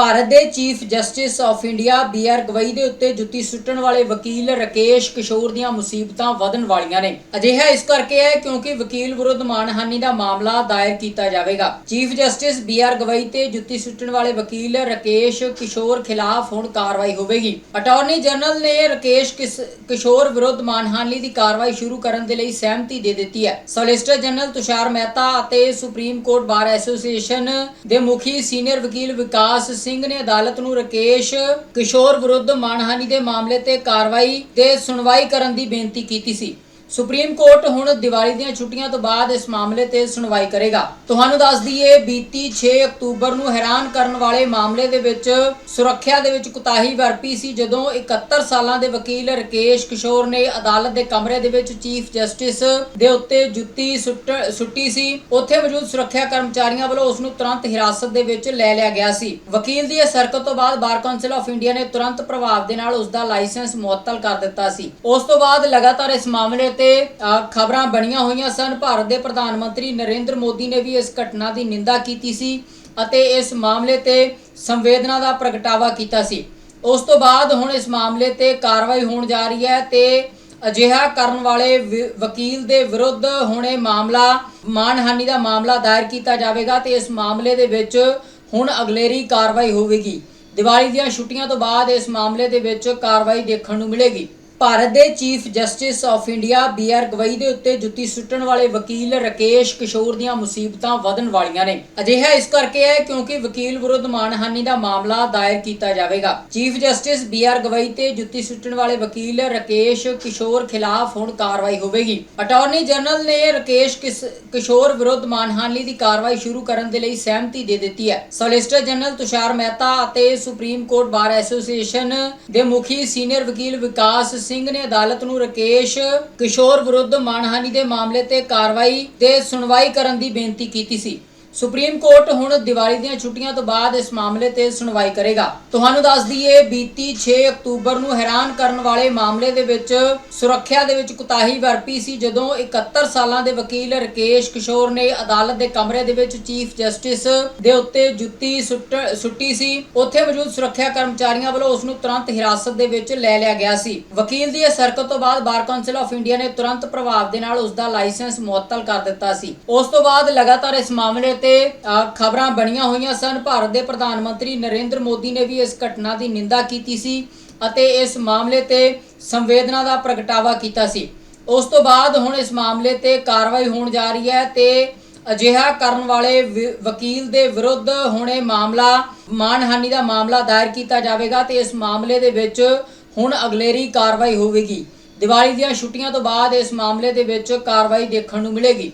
ਭਾਰਤ ਦੇ chief justice of India B R Gavai ਦੇ ਉੱਤੇ ਜੁੱਤੀ ਸੁੱਟਣ ਵਾਲੇ ਵਕੀਲ ਰਕੇਸ਼ ਕਿਸ਼ੋਰ ਦੀਆਂ ਮੁਸੀਬਤਾਂ ਵਧਣ ਵਾਲੀਆਂ ਨੇ। ਅਜਿਹਾ ਇਸ ਕਰਕੇ ਹੈ ਕਿਉਂਕਿ ਵਕੀਲ ਵਿਰੁੱਧ ਮਾਨਹਾਨੀ ਦਾ ਮਾਮਲਾ ਦਾਇਰ ਕੀਤਾ ਜਾਵੇਗਾ। Chief justice B R Gavai ਤੇ ਜੁੱਤੀ ਸੁੱਟਣ ਵਾਲੇ ਵਕੀਲ ਰਕੇਸ਼ ਕਿਸ਼ੋਰ ਖਿਲਾਫ ਹੁਣ ਕਾਰਵਾਈ ਹੋਵੇਗੀ। ਅਟਾਰਨੀ ਜਨਰਲ ਨੇ ਰਕੇਸ਼ ਕਿਸ਼ੋਰ ਵਿਰੁੱਧ ਮਾਨਹਾਨੀ ਦੀ ਕਾਰਵਾਈ ਸ਼ੁਰੂ ਕਰਨ ਦੇ ਲਈ ਸਹਿਮਤੀ ਦੇ ਦਿੱਤੀ ਹੈ। ਸੋਲਿਸਟਰ ਜਨਰਲ ਤੁਸ਼ਾਰ ਮਹਿਤਾ ਅਤੇ ਸੁਪਰੀਮ ਕੋਰਟ ਬਾਰ ਐਸੋਸੀਏਸ਼ਨ ਦੇ ਮੁਖੀ ਸੀਨੀਅਰ ਵਕੀਲ ਵਿਕਾਸ ਸਿੰਘ ਨੇ ਅਦਾਲਤ ਨੂੰ ਰਕੇਸ਼ ਕਿਸ਼ੋਰ ਵਿਰੁੱਧ ਮਾਨਹਾਨੀ ਦੇ ਮਾਮਲੇ ਤੇ ਕਾਰਵਾਈ ਤੇ ਸੁਣਵਾਈ ਕਰਨ ਦੀ ਬੇਨਤੀ ਕੀਤੀ ਸੀ। ਸੁਪਰੀਮ ਕੋਰਟ ਹੁਣ ਦੀਵਾਲੀ ਦੀਆਂ ਛੁੱਟੀਆਂ ਤੋਂ ਬਾਅਦ ਇਸ ਮਾਮਲੇ ਤੇ ਸੁਣਵਾਈ ਕਰੇਗਾ। ਤੁਹਾਨੂੰ ਦੱਸ ਦਈਏ, ਬੀਤੀ 6 ਅਕਤੂਬਰ ਨੂੰ ਹੈਰਾਨ ਕਰਨ ਵਾਲੇ ਮਾਮਲੇ ਦੇ ਵਿੱਚ ਸੁਰੱਖਿਆ ਦੇ ਵਿੱਚ ਕੁਤਾਹੀ ਵਰਪੀ ਸੀ, ਜਦੋਂ 71 ਸਾਲਾਂ ਦੇ ਵਕੀਲ ਰਕੇਸ਼ ਕਿਸ਼ੋਰ ਨੇ ਅਦਾਲਤ ਦੇ ਕਮਰੇ ਦੇ ਵਿੱਚ ਚੀਫ ਜਸਟਿਸ ਦੇ ਉੱਤੇ ਜੁੱਤੀ ਸੁੱਟ, ਸੁੱਟੀ ਸੀ। ਉੱਥੇ ਮੌਜੂਦ ਸੁਰੱਖਿਆ ਕਰਮਚਾਰੀਆਂ ਵੱਲੋਂ ਉਸ ਨੂੰ ਤੁਰੰਤ ਹਿਰਾਸਤ ਦੇ ਵਿੱਚ ਲੈ ਲਿਆ ਗਿਆ ਸੀ। ਵਕੀਲ ਦੀ ਇਸ ਹਰਕਤ ਤੋਂ ਬਾਅਦ ਬਾਰ ਕੌਂਸਲ ਆਫ ਇੰਡੀਆ ਨੇ ਤੁਰੰਤ ਪ੍ਰਭਾਵ ਦੇ ਨਾਲ ਉਸ ਦਾ ਲਾਇਸੈਂਸ ਮੁਅੱਤਲ ਕਰ ਦਿੱਤਾ ਸੀ। ਉਸ ਤੋਂ ਬਾਅਦ ਲਗਾਤਾਰ ਇਸ ਮਾਮਲੇ ਤੇ ਖਬਰਾਂ ਬਣੀਆਂ ਹੋਈਆਂ ਸਨ। ਭਾਰਤ ਦੇ ਪ੍ਰਧਾਨ ਮੰਤਰੀ ਨਰਿੰਦਰ ਮੋਦੀ ਨੇ ਵੀ ਇਸ ਘਟਨਾ ਦੀ ਨਿੰਦਾ ਕੀਤੀ ਸੀ ਅਤੇ ਇਸ ਮਾਮਲੇ ਤੇ ਸੰਵੇਦਨਾ ਦਾ ਪ੍ਰਗਟਾਵਾ ਕੀਤਾ ਸੀ। ਉਸ ਤੋਂ ਬਾਅਦ ਹੁਣ ਇਸ ਮਾਮਲੇ ਤੇ ਕਾਰਵਾਈ ਹੋਣ ਜਾ ਰਹੀ ਹੈ ਤੇ ਅਜਿਹਾ ਕਰਨ ਵਾਲੇ ਵਿ- ਵਕੀਲ ਦੇ ਵਿਰੁੱਧ ਹੁਣ ਇਹ ਮਾਮਲਾ, ਮਾਨਹਾਨੀ ਦਾ ਮਾਮਲਾ ਦਾਇਰ ਕੀਤਾ ਜਾਵੇਗਾ ਤੇ ਇਸ ਮਾਮਲੇ ਦੇ ਵਿੱਚ ਹੁਣ ਅਗਲੇਰੀ ਕਾਰਵਾਈ ਹੋਵੇਗੀ। ਦੀਵਾਲੀ ਦੀਆਂ ਛੁੱਟੀਆਂ ਤੋਂ ਬਾਅਦ ਇਸ ਮਾਮਲੇ ਦੇ ਵਿੱਚ ਕਾਰਵਾਈ ਦੇਖਣ ਨੂੰ ਮਿਲੇਗੀ। ਭਾਰਤ ਦੇ chief justice of India B R Gavai ਦੇ ਉੱਤੇ ਜੁੱਤੀ ਸੁੱਟਣ ਵਾਲੇ ਵਕੀਲ ਰਕੇਸ਼ ਕਿਸ਼ੋਰ ਦੀਆਂ ਮੁਸੀਬਤਾਂ ਵਧਣ ਵਾਲੀਆਂ ਨੇ। ਅਜਿਹਾ ਇਸ ਕਰਕੇ ਹੈ ਕਿਉਂਕਿ ਵਕੀਲ ਵਿਰੁੱਧ ਮਾਨਹਾਨੀ ਦਾ ਮਾਮਲਾ ਦਾਇਰ ਕੀਤਾ ਜਾਵੇਗਾ। Chief justice B R Gavai ਤੇ ਜੁੱਤੀ ਸੁੱਟਣ ਵਾਲੇ ਵਕੀਲ ਰਕੇਸ਼ ਕਿਸ਼ੋਰ ਖਿਲਾਫ ਹੁਣ ਕਾਰਵਾਈ ਹੋਵੇਗੀ। ਅਟਾਰਨੀ ਜਨਰਲ ਨੇ ਰਕੇਸ਼ ਕਿਸ਼ੋਰ ਵਿਰੁੱਧ ਮਾਨਹਾਨੀ ਦੀ ਕਾਰਵਾਈ ਸ਼ੁਰੂ ਕਰਨ ਦੇ ਲਈ ਸਹਿਮਤੀ ਦੇ ਦਿੱਤੀ ਹੈ। ਸੋਲਿਸਟਰ ਜਨਰਲ ਤੁਸ਼ਾਰ ਮਹਿਤਾ ਅਤੇ ਸੁਪਰੀਮ ਕੋਰਟ ਬਾਰ ਐਸੋਸੀਏਸ਼ਨ ਦੇ ਮੁਖੀ ਸੀਨੀਅਰ ਵਕੀਲ ਵਿਕਾਸ ਸਿੰਘ ਨੇ ਅਦਾਲਤ ਨੂੰ ਰਕੇਸ਼ ਕਿਸ਼ੋਰ ਵਿਰੁੱਧ ਮਾਨਹਾਨੀ ਦੇ ਮਾਮਲੇ ਤੇ ਕਾਰਵਾਈ ਤੇ ਸੁਣਵਾਈ ਕਰਨ ਦੀ ਬੇਨਤੀ ਕੀਤੀ ਸੀ। ਸੁਪਰੀਮ ਕੋਰਟ ਹੁਣ ਦੀਵਾਲੀ ਦੀਆਂ ਛੁੱਟੀਆਂ ਤੋਂ ਬਾਅਦ ਇਸ ਮਾਮਲੇ ਤੇ ਸੁਣਵਾਈ ਕਰੇਗਾ। ਤੁਹਾਨੂੰ ਦੱਸ ਦਈਏ, ਬੀਤੀ 6 ਅਕਤੂਬਰ ਨੂੰ ਹੈਰਾਨ ਕਰਨ ਵਾਲੇ ਮਾਮਲੇ ਦੇ ਵਿੱਚ ਸੁਰੱਖਿਆ ਦੇ ਵਿੱਚ ਕੁਤਾਹੀ ਵਰਪੀ ਸੀ, ਜਦੋਂ 71 ਸਾਲਾਂ ਦੇ ਵਕੀਲ ਰਕੇਸ਼ ਕਿਸ਼ੋਰ ਨੇ ਅਦਾਲਤ ਦੇ ਕਮਰੇ ਦੇ ਵਿੱਚ ਚੀਫ ਜਸਟਿਸ ਦੇ ਉੱਤੇ ਜੁੱਤੀ ਸੁੱਟ, ਸੁੱਟੀ ਸੀ। ਉੱਥੇ ਮੌਜੂਦ ਸੁਰੱਖਿਆ ਕਰਮਚਾਰੀਆਂ ਵੱਲੋਂ ਉਸ ਨੂੰ ਤੁਰੰਤ ਹਿਰਾਸਤ ਦੇ ਵਿੱਚ ਲੈ ਲਿਆ ਗਿਆ ਸੀ। ਵਕੀਲ ਦੀ ਇਸ ਹਰਕਤ ਤੋਂ ਬਾਅਦ ਬਾਰ ਕੌਂਸਲ ਆਫ ਇੰਡੀਆ ਨੇ ਤੁਰੰਤ ਪ੍ਰਭਾਵ ਦੇ ਨਾਲ ਉਸ ਦਾ ਲਾਇਸੈਂਸ ਮੁਅੱਤਲ ਕਰ ਦਿੱਤਾ ਸੀ। ਉਸ ਤੋਂ ਬਾਅਦ ਲਗਾਤਾਰ ਇਸ ਮਾਮਲੇ ਤੇ ਖਬਰਾਂ ਬਣੀਆਂ ਹੋਈਆਂ ਸਨ। ਭਾਰਤ ਦੇ ਪ੍ਰਧਾਨ ਮੰਤਰੀ ਨਰਿੰਦਰ ਮੋਦੀ ਨੇ ਵੀ ਇਸ ਘਟਨਾ ਦੀ ਨਿੰਦਾ ਕੀਤੀ ਸੀ ਅਤੇ ਇਸ ਮਾਮਲੇ ਤੇ ਸੰਵੇਦਨਾ ਦਾ ਪ੍ਰਗਟਾਵਾ ਕੀਤਾ ਸੀ। ਉਸ ਤੋਂ ਬਾਅਦ ਹੁਣ ਇਸ ਮਾਮਲੇ ਤੇ ਕਾਰਵਾਈ ਹੋਣ ਜਾ ਰਹੀ ਹੈ ਤੇ ਅਜਿਹਾ ਕਰਨ ਵਾਲੇ ਵਕੀਲ ਦੇ ਵਿਰੁੱਧ ਹੁਣੇ ਮਾਮਲਾ ਮਾਨਹਾਨੀ ਦਾ ਮਾਮਲਾ ਦਾਇਰ ਕੀਤਾ ਜਾਵੇਗਾ ਤੇ ਇਸ ਮਾਮਲੇ ਦੇ ਵਿੱਚ ਹੁਣ ਅਗਲੇਰੀ ਕਾਰਵਾਈ ਹੋਵੇਗੀ। ਦੀਵਾਲੀ ਦੀਆਂ ਛੁੱਟੀਆਂ ਤੋਂ ਬਾਅਦ ਇਸ ਮਾਮਲੇ ਦੇ ਵਿੱਚ ਕਾਰਵਾਈ ਦੇਖਣ ਨੂੰ ਮਿਲੇਗੀ।